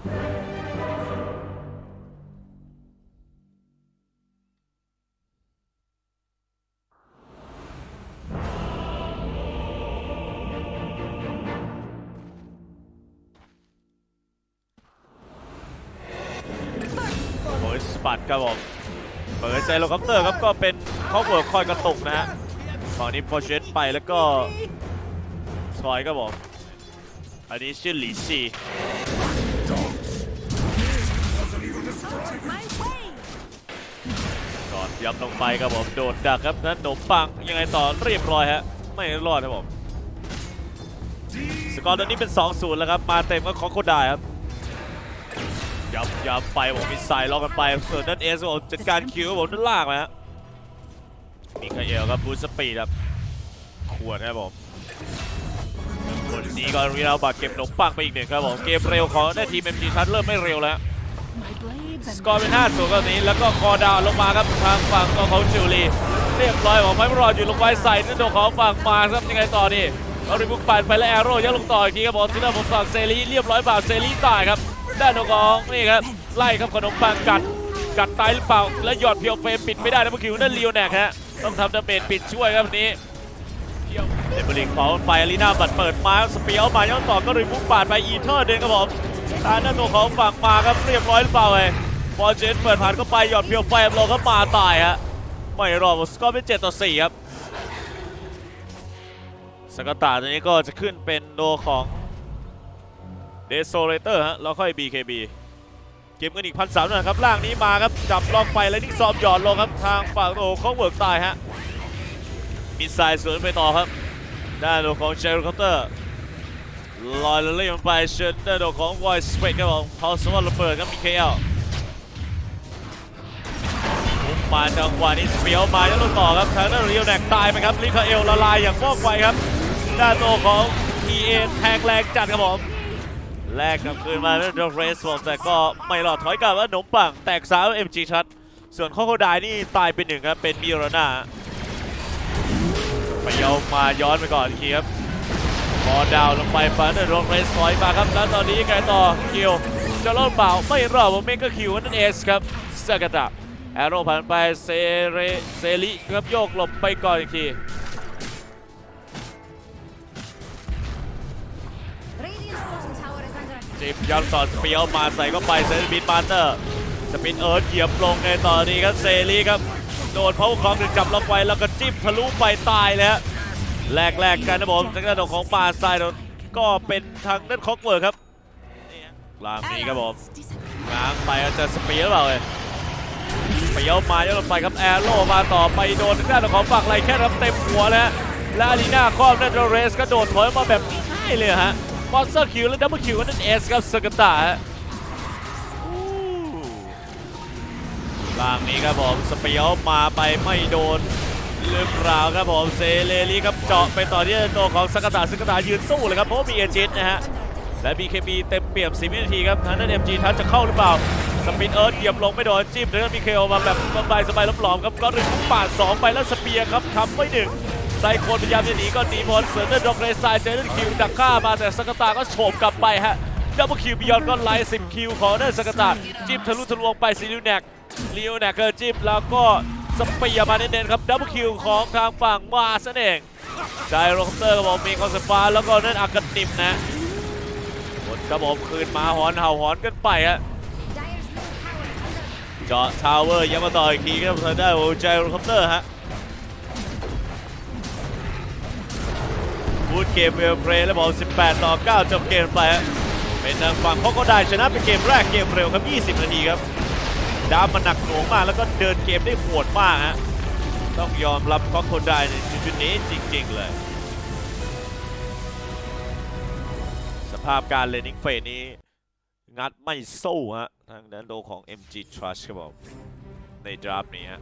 โอ้ยสปัดครับผมเปิดใจโลคัปเตอร์ครับก็เป็นข้อเวิร์กคอยกระตุกนะฮะตอนนี้พอเชนไปแล้วก็ซอยครับผมอันนี้ชื่อหลีซี ก่อนยับลงไปครับผมโดดดักครับนั้นขนมปังยังไงต่อเรียบร้อยฮะไม่รอดครับผมสกอร์ตอนนี้เป็น 2-0 แล้วครับมาเต็มก็ของโคดายครับยับยับไปผมมีสายล็อกกันไปส่วนนั้นเอสผมจัดการคิวผมด้านล่างนะฮะมีคาเอลครับบูสต์สปีดครับขวดครับผม นนี้ก็รีนาบาดเก็บขนมปังไปอีกหนึ่งครับผมเกมเร็วของได้ทีมเอ็มจีชัดเริ่มไม่เร็วแล้ว My blades สกอร์เป็น5 0ก็นี้แล้วก็คอดาวน์ลงมาครับทางฝั่งตัวของจิวลีเรียบร้อยของไม้รอดอยู่ลงไปใส่นั่นตัวของฝั่งมาครับยังไงต่อนี่เอาริบุกปั่นไปแล้วแอโร่ยัดลงต่ออีกทีครับผมที่ด้านผมฝั่งเซรีเรียบร้อยเปล่าเซรีตายครับด้านตัวของนี่ครับไล่ครับขนมปังกัดกัดตายหรือเปล่าแล้วหยอดเพียวเฟรมปิดไม่ได้นะเมื่อกี้นั่นเลียวแนกฮะต้องทำดาเมจปิดช่วยครับวันนี้ เดบลิงเผาไปอารีนาบัดเปิดมาสเปียวมาย้อนต่อก็ริบุกปาดไปอีเทอร์เดนครับผมทางด้าตัวของฝั่งมาครับเรียบร้อยหรือเปล่าเอ้ยบอลเจนเปิดผ่านเข้าไปหยอดเพียวไฟลงก็มาตายฮะไม่รอดสกอร์เป็น7ต่อ4ครับสกตาตัวนี้ก็จะขึ้นเป็นโดของเดโซเลเตอร์ฮะแล้วค่อย BKB เกมกันอีกพันสามนะครับล่างนี้มาครับจับล็อกไปแล้วนิ่ซอมหยอดลงครับทางฝั่งโดของเวิร์กตายฮะ มิสไซล์สวนไปต่อครับด้านโดของเชลคอปเตอร์ลอยแล้วเล่นมันไปเชิญด้านโดของวอยสเปกครับผมเขาสวัสดิ์ระเบิดครับมีเคลมุมาจังหวะนี้เฟียวมาแล้วลงต่อครับทางด้านเรียวแนกตายไปครับลิคาเอลละลายอย่างว่องไวครับ ด้านโตของ EA แทงแรงจัดครับผมแลกกับคืนมาด้วยดอกเรสผมแต่ก็ไม่รอดถอยกลับว่าหนมปังแตกสาว MG ชัด ส่วนข้อโคดายนี่ตายไปหนึ่งครับเป็นมิโรนา ไปเยามาย้อนไปก่อนอีกทีครับบอลดาวน์ลงไปฟันด้วยดอกเรสถอยมาครับแล้วตอนนี้ยังไงต่อคิวจะรอดเปล่าไม่รอดผมเมก็คิวนั่นเอสครับสกตะแอโร่ผ่านไปเซเรเซริครับโยกหลบไปก่อนอีกที Radiant's bottom tower is under attack. จิบยันต่อสเปียวมาใส่เข้าไปเซนบินมาสเตอร์สปินเอิร์ธเหยียบลงในต่อนี้ครับเซรีครับ โดนพาวคองหนึ่งจับล็อกไว้แล้วก็จิ้มทะลุไปตายเลยฮะ แลกแลกกันนะผมทางด้านของมาไซด์ก็เป็นทางด้านคอกเวิร์ดครับลามนี้ครับผมง้างไปจะสปียร์หรือเปล่าเอ่ยเปียวมาย้อนไปครับแอโร่มาต่อไปโดนทางด้านของฝั่งไรแค่รับเต็มหัวแล้วและอารีนาครอบนั่นเรสก็โดดถอยมาแบบง่ายเลยฮะมอนสเตอร์คิวและดับเบิลคิวนั่นเอสครับสกตาฮะลางนี้ครับผมสเปียวมาไปไม่โดน หรือเปล่าครับผมเซเลลีครับเจาะไปต่อที่ตัวของสกตาสกตายืนสู้เลยครับเพราะมีเอจนต์นะฮะและ BKB เต็มเปี่ยม10วินาทีครับทางด้าน MG ทัชจะเข้าหรือเปล่าสปินเอิร์ธเหยียบลงไม่โดนจิ้มทางด้าน BKO มาแบบสบายสบายๆหลอมครับก็รึงปาด2ไปแล้วสเปียร์ครับทำไว้หนึ่งไซโคนพยายามจะหนีก็หนีพ้นเสือเดอร์ด็อกเรซายเจอดอร์คิวดักฆ่ามาแต่สกตาก็โฉบกลับไปฮะดับเบิลคิวบิยอนก็ไล่10คิวของดอร์สกตาจิ้มทะลุทะลวงไปซีลิวแนกลิวแนกเกอร์จิ้มแล้วก็ สเปียร์มาเน้นๆครับดับเบิลคิวของทางฝั่งมาซะเองไดโรคเตอร์ก็บอกมีคอนเซปาแล้วก็นั่นอากาติมนะหมดครับผมคืนมาหอนเห่าหอนกันไปฮะเจาะทาวเวอร์ยังมาต่ออีกทีครับทางด้โอใจโรคอปเตอร์ฮะพูดเกมเวลเพลย์แล้วบอก18 ต่อ 9 จบเกมไปฮะเป็นทางฝั่งเขาก็ได้ชนะเป็นเกมแรกเกมเร็วครับ 20 นาทีครับ ดามมันหนักหน่วงมากแล้วก็เดินเกมได้โหดมากฮะต้องยอมรับเขาคนได้ในจุดๆนี้จริงๆเลย สภาพการเลนนิ่งเฟสนี้ งัดไม่สู้ฮะทางด้านโดของ MG Trust ครับผมในดราฟนี้ฮะ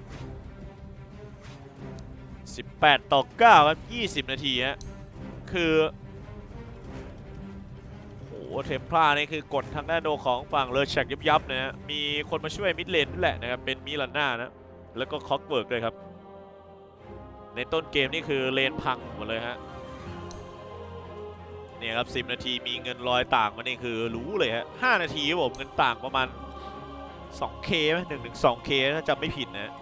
18 ต่อ9ครับ 20 นาทีฮะคือ เทมพลานี่คือกดทางด้านโดของฝั่งเลอร์แชกยับยับๆนะฮะมีคนมาช่วยมิดเลนนั่แหละนะครับเป็นมิลาน่านะแล้วก็คอกเบิร์กด้วยครับ ในต้นเกมนี่คือเลนพังหมดเลยฮะเนี่ยครับ 10 นาทีมีเงินลอยต่างมานี่คือรู้เลยฮะ 5 นาทีผมเงินต่างประมาณ 2K ไหม 1-2K ถ้าจำไม่ผิดนะ